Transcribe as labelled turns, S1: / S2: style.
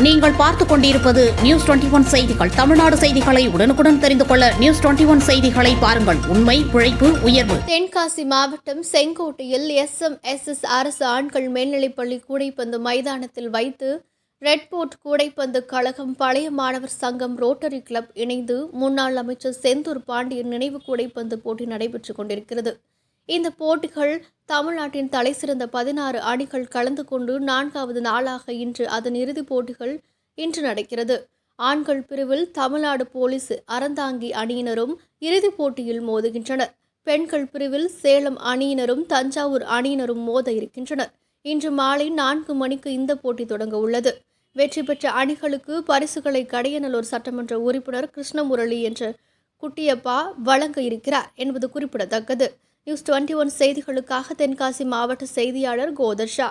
S1: நீங்கள் பார்த்துக் கொண்டிருப்பது நியூஸ் டுவெண்டி ஒன் செய்திகள். தமிழ்நாடு செய்திகளை உடனுக்குடன் தெரிந்து கொள்ள நியூஸ் டுவெண்டி ஒன் செய்திகளை பாருங்கள். உண்மை உழைப்பு உயர்வு.
S2: தென்காசி மாவட்டம் செங்கோட்டையில் எஸ்எம்எஸ்எஸ் அரசு ஆண்கள் மேல்நிலைப்பள்ளி கூடைப்பந்து மைதானத்தில் வைத்து ரெட் போர்ட் கூடைப்பந்து கழகம் பழைய மாணவர் சங்கம் ரோட்டரி கிளப் இணைந்து முன்னாள் அமைச்சர் செந்தூர் பாண்டியன் நினைவு கூடைப்பந்து போட்டி நடைபெற்றுக் கொண்டிருக்கிறது. இந்த போட்டிகள் தமிழ்நாட்டின் தலைசிறந்த பதினாறு அணிகள் கலந்து கொண்டு நான்காவது நாளாக இன்று அதன் இறுதிப் போட்டிகள் இன்று நடக்கிறது. ஆண்கள் பிரிவில் தமிழ்நாடு போலீஸ் அறந்தாங்கி அணியினரும் இறுதிப் போட்டியில் மோதுகின்றனர். பெண்கள் பிரிவில் சேலம் அணியினரும் தஞ்சாவூர் அணியினரும் மோத இருக்கின்றனர். இன்று மாலை நான்கு மணிக்கு இந்த போட்டி தொடங்க உள்ளது. வெற்றி பெற்ற அணிகளுக்கு பரிசுகளை கடையநல்லூர் சட்டமன்ற உறுப்பினர் கிருஷ்ணமுரளி என்ற குட்டியப்பா வழங்க இருக்கிறார் என்பது குறிப்பிடத்தக்கது. நியூஸ் டுவெண்ட்டி ஒன் செய்திகளுக்காக தென்காசி மாவட்ட செய்தியாளர் கோதர்ஷா